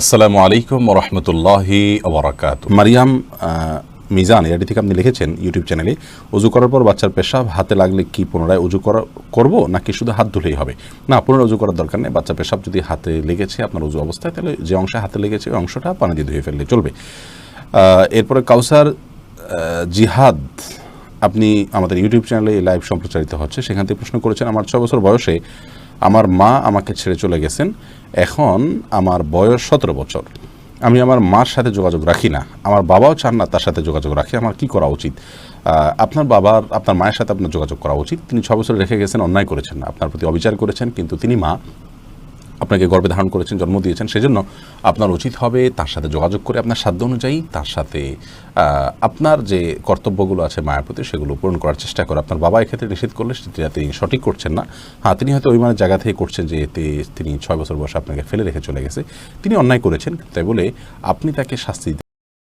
আসসালামু আলাইকুম রহমতুল্লাহি ওবরাকাত মারিয়াম মিজান এটি থেকে আপনি লিখেছেন ইউটিউব চ্যানেলে। উজু করার পর বাচ্চার পেশাব, হাতে লাগলে কি পুনরায় উজু করা, করব নাকি শুধু হাত ধুলেই হবে? না, পুনরায় উজু করার দরকার নেই। বাচ্চা পেশাব যদি হাতে লেগেছে আপনার উজু অবস্থায়, তাহলে যে অংশে হাতে লেগেছে, ওই অংশটা পানি দিয়ে ধুয়ে ফেললে চলবে। এরপরে কাউসার জিহাদ, আপনি আমাদের ইউটিউব চ্যানেলে লাইভ সম্প্রচারিত হচ্ছে। সেখান থেকে প্রশ্ন করেছেন, আমার ছয় বছর বয়সে আমার মা আমাকে ছেড়ে চলে গেছেন। এখন আমার বয়স সতেরো বছর। আমি আমার মার সাথে যোগাযোগ রাখি না। আমার বাবাও চান না তার সাথে যোগাযোগ রাখি। আমার কি করা উচিত? আপনার বাবার, আপনার মায়ের সাথে আপনার যোগাযোগ করা উচিত। তিনি ছ বছর রেখে গেছেন, অন্যায় করেছেন আপনার প্রতি অবিচার করেছেন, কিন্তু তিনি মা। আপনাকে গর্বে ধারণ করেছেন, জন্ম দিয়েছেন, সেজন্য আপনার উচিত হবে তার সাথে যোগাযোগ করে আপনার সাধ্য অনুযায়ী তার সাথে আপনার যে কর্তব্যগুলো আছে মায়ের প্রতি সেগুলো পূরণ করার চেষ্টা করে। আপনার বাবা এক্ষেত্রে নিষেধ করলে সেটা তিনি সঠিক করছেন না। হ্যাঁ তিনি হয়তো অভিমানের মানে জায়গা থেকে করছেন যে এতে তিনি ছয় বছর বয়সে আপনাকে ফেলে রেখে চলে গেছে। তিনি অন্যায় করেছেন, তাই বলে আপনি তাকে শাস্তি